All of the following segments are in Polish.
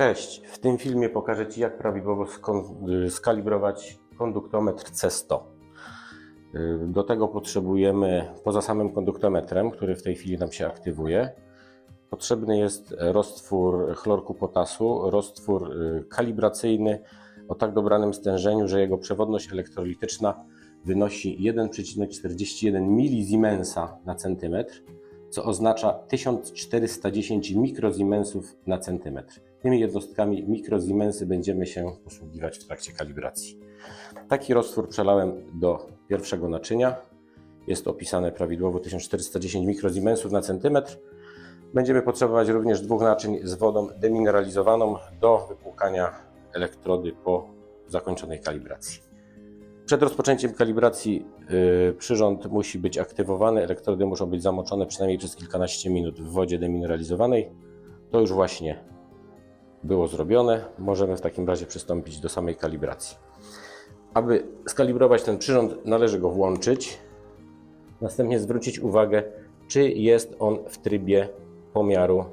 Cześć, w tym filmie pokażę Ci jak prawidłowo y, skalibrować konduktometr C100. Y, Do tego potrzebujemy, poza samym konduktometrem, który w tej chwili nam się aktywuje, potrzebny jest roztwór chlorku potasu, roztwór y, kalibracyjny o tak dobranym stężeniu, że jego przewodność elektrolityczna wynosi 1,41 milisimensa na centymetr, co oznacza 1410 mikrozimensów na centymetr. Tymi jednostkami mikrozimensy będziemy się posługiwać w trakcie kalibracji. Taki roztwór przelałem do pierwszego naczynia. Jest opisane prawidłowo 1410 mikrozimensów na centymetr. Będziemy potrzebować również dwóch naczyń z wodą demineralizowaną do wypłukania elektrody po zakończonej kalibracji. Przed rozpoczęciem kalibracji yy, przyrząd musi być aktywowany, elektrody muszą być zamoczone przynajmniej przez kilkanaście minut w wodzie demineralizowanej. To już właśnie było zrobione. Możemy w takim razie przystąpić do samej kalibracji. Aby skalibrować ten przyrząd, należy go włączyć. Następnie zwrócić uwagę, czy jest on w trybie pomiaru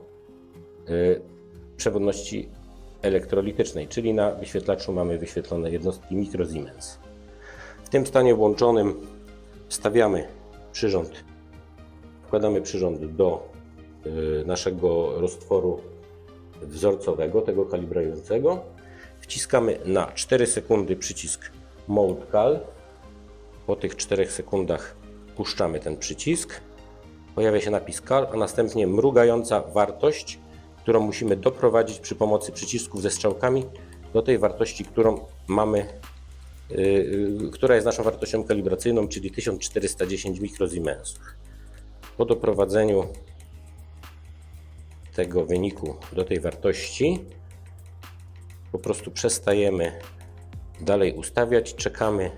y, przewodności elektrolitycznej, czyli na wyświetlaczu mamy wyświetlone jednostki mikrosiemens. W tym stanie włączonym wstawiamy przyrząd, wkładamy przyrząd do y, naszego roztworu wzorcowego, tego kalibrującego. Wciskamy na 4 sekundy przycisk Mode Cal. Po tych 4 sekundach puszczamy ten przycisk. Pojawia się napis Cal, a następnie mrugająca wartość, którą musimy doprowadzić przy pomocy przycisków ze strzałkami do tej wartości, którą mamy, która jest naszą wartością kalibracyjną, czyli 1410 mikrosiemensów. Po doprowadzeniu tego wyniku do tej wartości, po prostu przestajemy dalej ustawiać, czekamy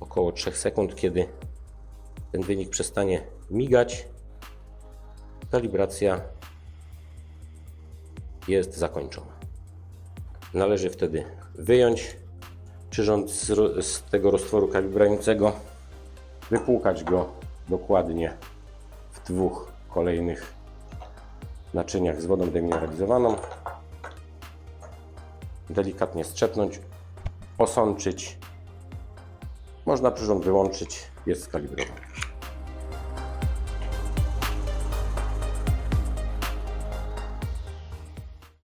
około 3 sekund, kiedy ten wynik przestanie migać. Kalibracja jest zakończona. Należy wtedy wyjąć przyrząd z, z tego roztworu kalibrującego, wypłukać go dokładnie w dwóch kolejnych naczyniach z wodą demineralizowaną. Delikatnie strzepnąć, osączyć. Można przyrząd wyłączyć, jest skalibrowany.